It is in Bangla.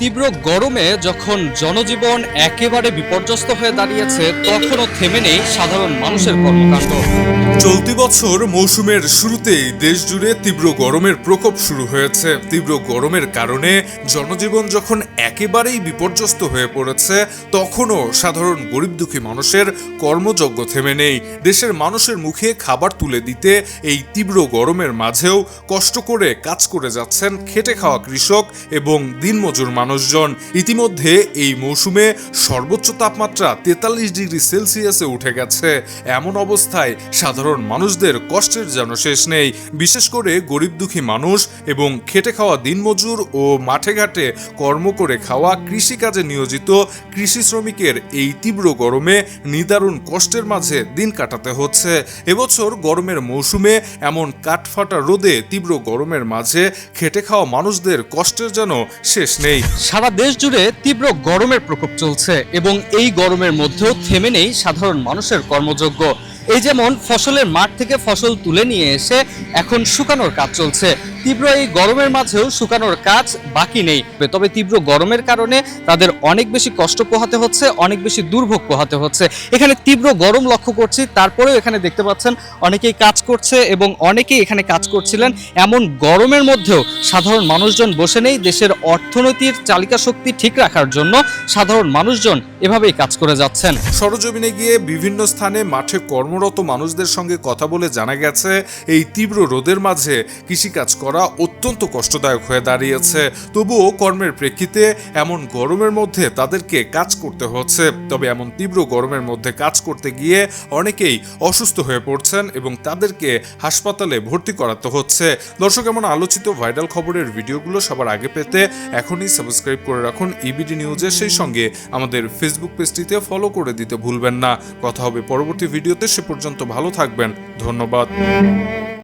তীব্র গরমে যখন জনজীবন একেবারে বিপর্যস্ত হয়ে দাঁড়িয়েছে, তখনও থেমে নেই সাধারণ মানুষের কর্মকাণ্ড। চলতি বছর মৌসুমের শুরুতেই দেশ জুড়ে তীব্র গরমের প্রকোপ শুরু হয়েছে। তীব্র গরমের কারণে জনজীবন যখন একেবারেই বিপর্যস্ত হয়ে পড়েছে, তখনও সাধারণ গরিব দুঃখী মানুষের কর্মযজ্ঞ থেমে নেই। দেশের মানুষের মুখে খাবার তুলে দিতে এই তীব্র গরমের মাঝেও কষ্ট করে কাজ করে যাচ্ছেন খেটে খাওয়া কৃষক এবং দিনমজুর মানুষজন ইতিমধ্যে এই মৌসুমে সর্বোচ্চ তাপমাত্রা তেতাল্লিশ ডিগ্রি সেলসিয়াসে উঠে গেছে। এমন অবস্থায় সাধারণ মানুষদের কষ্টের যেন শেষ নেই। বিশেষ করে গরিব দুঃখী মানুষ এবং খেটে খাওয়া দিনমজুর ও মাঠে ঘাটে কর্ম করে খাওয়া কৃষিকাজে নিয়োজিত কৃষি শ্রমিকের এই তীব্র গরমে নিদারুণ কষ্টের মাঝে দিন কাটাতে হচ্ছে। এবছর গরমের মৌসুমে এমন কাঠফাটা রোদে তীব্র গরমের মাঝে খেটে খাওয়া মানুষদের কষ্টের যেন শেষ নেই। সারা দেশ জুড়ে তীব্র গরমের প্রকোপ চলছে এবং এই গরমের মধ্যেও থেমে নেই সাধারণ মানুষের কর্মযোগ্য এই যেমন ফসলের মাঠ থেকে ফসল তুলে নিয়ে এসে এখন শুকানোর কাজ চলছে। তীব্র এই গরমের মাঝেও শুকানোর কাজ বাকি নেই। তবে তীব্র গরমের কারণে তাদের অনেক বেশি কষ্ট পোহাতে হচ্ছে, অনেক বেশি দুর্ভোগ পোহাতে হচ্ছে। এখানে তীব্র গরম লক্ষ্য করছি, তারপরেও এখানে দেখতে পাচ্ছেন অনেকেই কাজ করছে এবং অনেকেই এখানে কাজ করছিলেন। এমন গরমের মধ্যেও সাধারণ মানুষজন বসে নেই দেশের অর্থনীতির চালিকা শক্তি ঠিক রাখার জন্য। সাধারণ মানুষজন এভাবেই কাজ করে যাচ্ছেন। সরজমিনে গিয়ে বিভিন্ন স্থানে মাঠে কর্মরত মানুষদের সঙ্গে কথা বলে জানা গেছে, এই তীব্র রোদের মাঝে কৃষিকাজ করা অত্যন্ত কষ্টদায়ক হয়ে দাঁড়িয়েছে। তবুও কর্মের প্রেক্ষিতে এমন গরমের মধ্যে তাদেরকে কাজ করতে হচ্ছে। তবে এমন তীব্র গরমের মধ্যে কাজ করতে গিয়ে অনেকেই অসুস্থ হয়ে পড়ছেন এবং তাদেরকে হাসপাতালে ভর্তি করাতে হচ্ছে। দর্শক, এমন আলোচিত ভাইরাল খবরের ভিডিওগুলো সবার আগে পেতে এখনই সাবস্ক্রাইব করে রাখুন ইবিডি নিউজের সেই সঙ্গে আমাদের ফেসবুক পেজটিতে ফলো করে দিতে ভুলবেন না। কথা হবে পরবর্তী ভিডিওতে। সে পর্যন্ত ভালো থাকবেন। ধন্যবাদ।